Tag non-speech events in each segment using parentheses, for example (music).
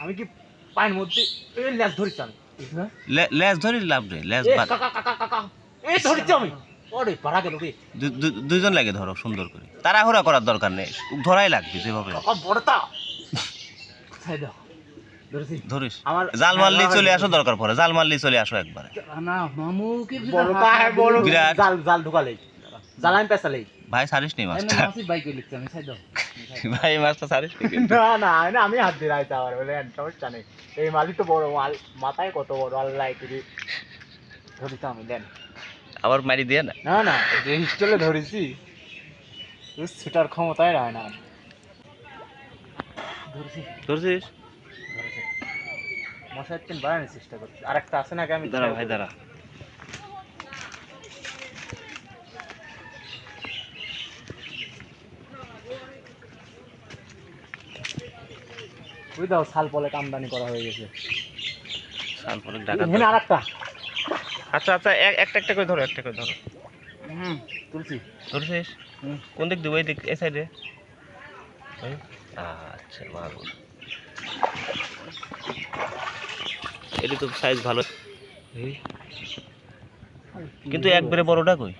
আমি কি পায়ের মধ্যে এই ল্যাস ধরিস আমি? লে- লেজ ধরি লাভ রে লেজ এ বাদ- কাকা কাকা কাকা এই ধরিস আমি। ওরে পারা গেল রে। দুইজন লাগে ধরো সুন্দর করে। তাড়াহুড়া করার দরকার নেই ধরাই লাগবে যেভাবে। বড়টা। কোথায় দাও? ধরিস। আমার জাল মারলি চলে আসো দরকার পড়ে। জাল মারলি চলে আসো একবারে। হ্যাঁ বড়। বিরাট। জাল জাল ঢুকালে। জাল আমি পেছালে ভাই সারিস নি মাছটা? (laughs) ভাই মাছটা সারিস নি (laughs) না না আমি হাত দিয়ে রাইতে আবার বলে সমস্যা নেই। এই মালই তো বড় মাল মাথায় কত বড় আল্লাহ করে ধরিস আমি দেন। আবার মারি দিয়ে না? না না যে হিস্টেলে ধরেছি ছুটার ক্ষমতাই রয় না। ধরেছি। ধরছিস? ধরেছি। মশার চেন বাড়ানোর চেষ্টা করছি। আর একটা আছে নাকি আমি দাঁড়া ভাই দাঁড়া। ওই শাল পলে আমদানি করা হয়ে গেছে। পরে ডাকা এখানে আর একটা আচ্ছা আচ্ছা এক- একটা একটা করে ধরো একটা করে ধরো। হুম তুলছি। ধরছিস? কোন দিক দিব দিক এই সাইডে আচ্ছা মাগুর এটি তো সাইজ ভালো। কিন্তু একবারে বড়টা কই?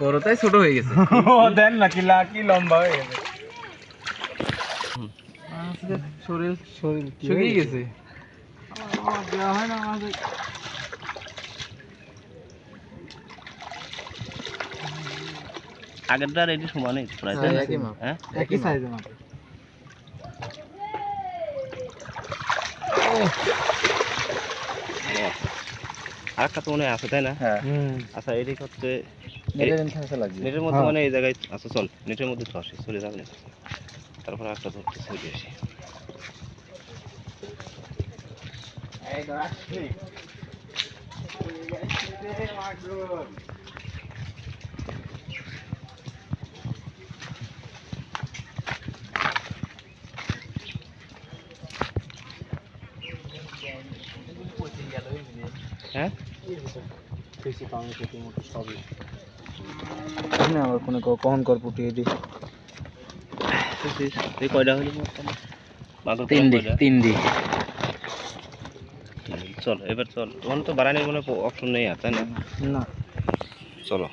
বড়টাই ছোট হয়ে গেছে। (laughs) দেন না কি কি লম্বা হয়ে গেছে। শরীর শরীর শুকিয়ে গেছে। দেওয়া হয় না আমাদের। আগেরটা এটি সমানই প্রায় হ্যাঁ, একই। হ্যাঁ? আরেকটা তো মনে আছে তাই না? হ্যাঁ। আচ্ছা এটি হচ্ছে নেটের মধ্যে। মানে এই জায়গায় আচ্ছা চল নেটের মধ্যে তো চলে যাবে তারপর একটা ধরতে চলে আসি হ্যাঁ বেশি পাওনি সেটি সবই না আবার কোনো কখন কর পুটিয়ে দি কয়টা হলো তিন তিন চল এবার চল। ওখানে তো বাড়ানির কোনো অপশন নেই আর তাই না? না। চলো।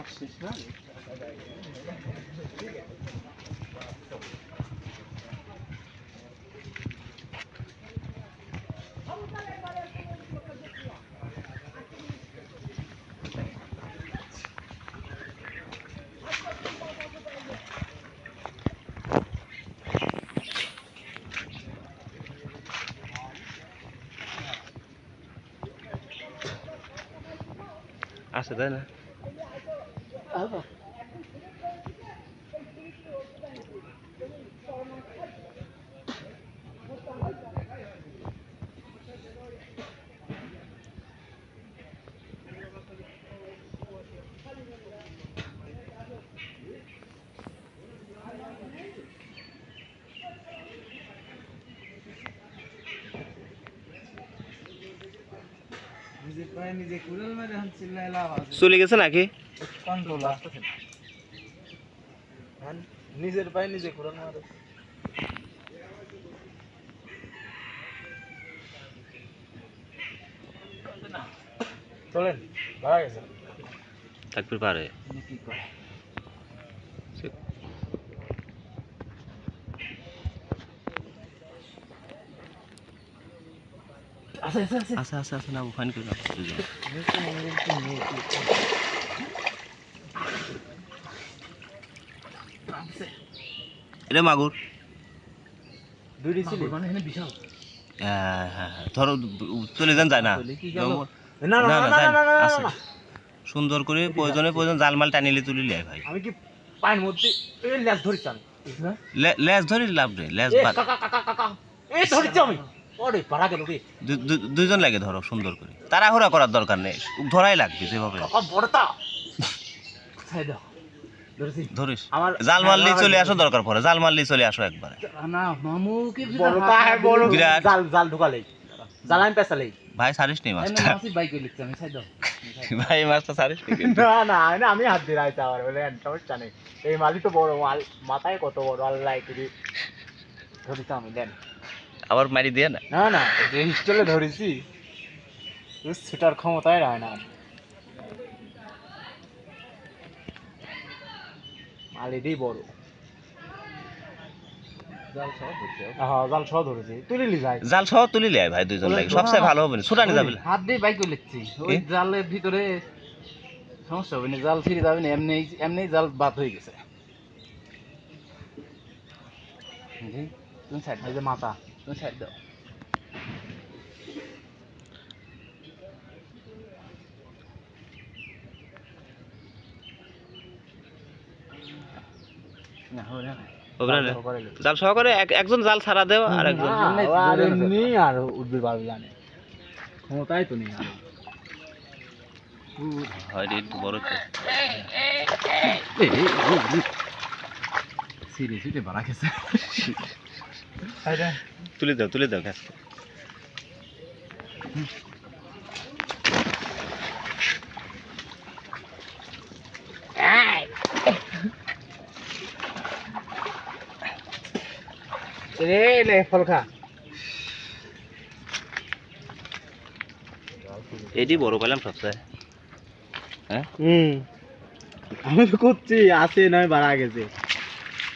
আছে তাই asa dana. Apa? চলে গেছে নাকি কন্ট্রোল নিজের পায়ে নিজে কুড়াল মারে চলেন ভাড়া গেছে থাকতে পারে কি করে আছে আছে আছে আছে আছে আছে না ফাইন করে। এটা মাগুর। মানে এখানে বিশাল। হ্যাঁ হ্যাঁ হ্যাঁ। ধরো চলে যান যায় না? না সুন্দর করে প্রয়োজনে প্রয়োজন জালমাল টানিলে তুলিলে ভাই। আমি কি পায়ের মধ্যে এই ল্যাস ধরিস লে- লেজ ধরি লাভ রে লেজ এ বাদ- কাকা কাকা কাকা এই ধরিস আমি। ওরে পারা গেল রে। দু- দু- দুইজন লাগে ধরো সুন্দর করে। তাড়াহুড়া করার দরকার নেই ধরাই লাগবে যেভাবে। বড়টা। ধরিস। আমার জাল মারলি চলে আসো দরকার পড়ে। জাল মারলি চলে আসো একবারে। হ্যাঁ বড় জাল জাল ঢুকালে। জাল আমি পেছালে ভাই সারিস নি মাছটা? মাসি বাইক লিখছে আমি ছাই দাও। ভাই মাছটা সারিস নি না না না আমি হাত দিয়ে রাখতে আবার বলেন সমস্যা নেই। এই মালই তো বড় মাল মাথায় কত বড় আল্লাহ কিরি ধরিস আমি দেন। আবার মারি দিয়ে না? না না যে স্টলে ধরেছি ছুটার ক্ষমতাই হয় না। মাল এটাই বড়। জাল হ্যাঁ জাল সহ ধরেছি তুলিলি যাই। জাল সহ তুলি ভাই দুইজন লাগে সবচেয়ে ভালো হবে না ছুটানি যাবে না। হাত দিয়ে বাইক লিখছি ওই জালের ভিতরে সমস্যা হবে না জাল ছিঁড়ে যাবে না এমনি এমনি জাল বাদ হয়ে গেছে। তুমি সাইড মাথা। তুমি সাইড দাও। জাল সহ করে এক- একজন জাল ছাড়া দেও আর একজন। আর এমনি আর উঠবে পারবে জানে। ক্ষমতাই তো নেই আর। বড় তো বাড়া গেছে তুলে দাও তুলে দাও গ্যাস রে ফল খা। এটি বড় পেলাম সবচেয়ে হ্যাঁ? হুম। আমি তো করছি আছে নয় বাড়া গেছে।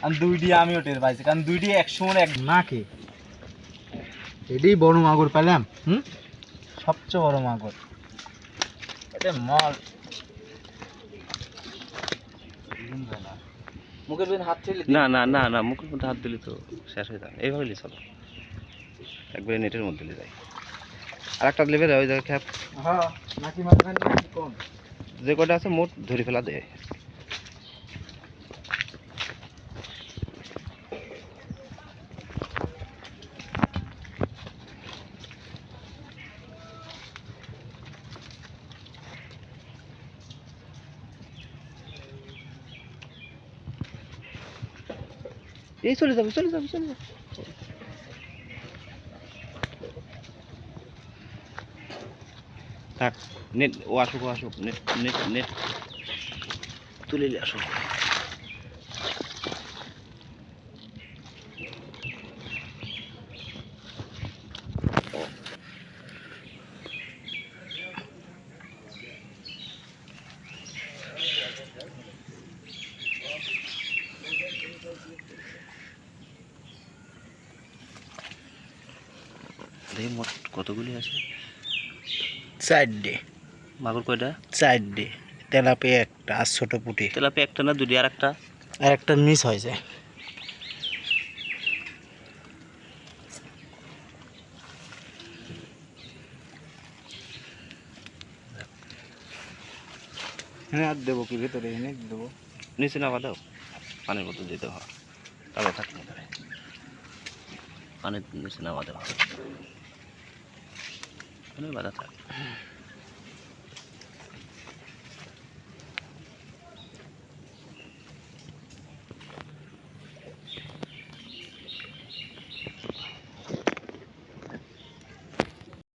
আর দুইটি আমিও টের পাইছি কারণ দুইটি একসঙ্গে এক না কে? এটাই বড় মাগুর পেলাম। হুম? সবচেয়ে বড় মাগুর। এটা মল। মুখের ভিতরে হাত না না না না মুখের মধ্যে হাত দিলে তো শেষ হয়ে যাবে। এইভাবে চলো। একবারে নেটের মধ্যে যাই। আর একটা লেভেল ওই জায়গায় খ্যাপ। হ্যাঁ নাকি মাঝখানে কম যে কটা আছে মোট ধরে ফেলা দেয় এই চলে যাবে চলে যাবে চলে যাবে। থাক নেট ও আসুক ও আসুক নেট নেট নেট তুলে আসুক দেখি মোট কতগুলি আছে? চারটে। মাগুর কয়টা? চারটে। তেলাপি একটা আর ছোট পুটি। তেলাপি একটা না দুটি? আর একটা আর একটা মিস হয়েছে হ্যাঁ আর দেবো কি? ভেতরে এনে দেবো। নিচে নামা দাও। পানির মতো দিতে হয় তারপর থাকতে পারে পানির নিচে নামা দেওয়া পানির বাধা থাক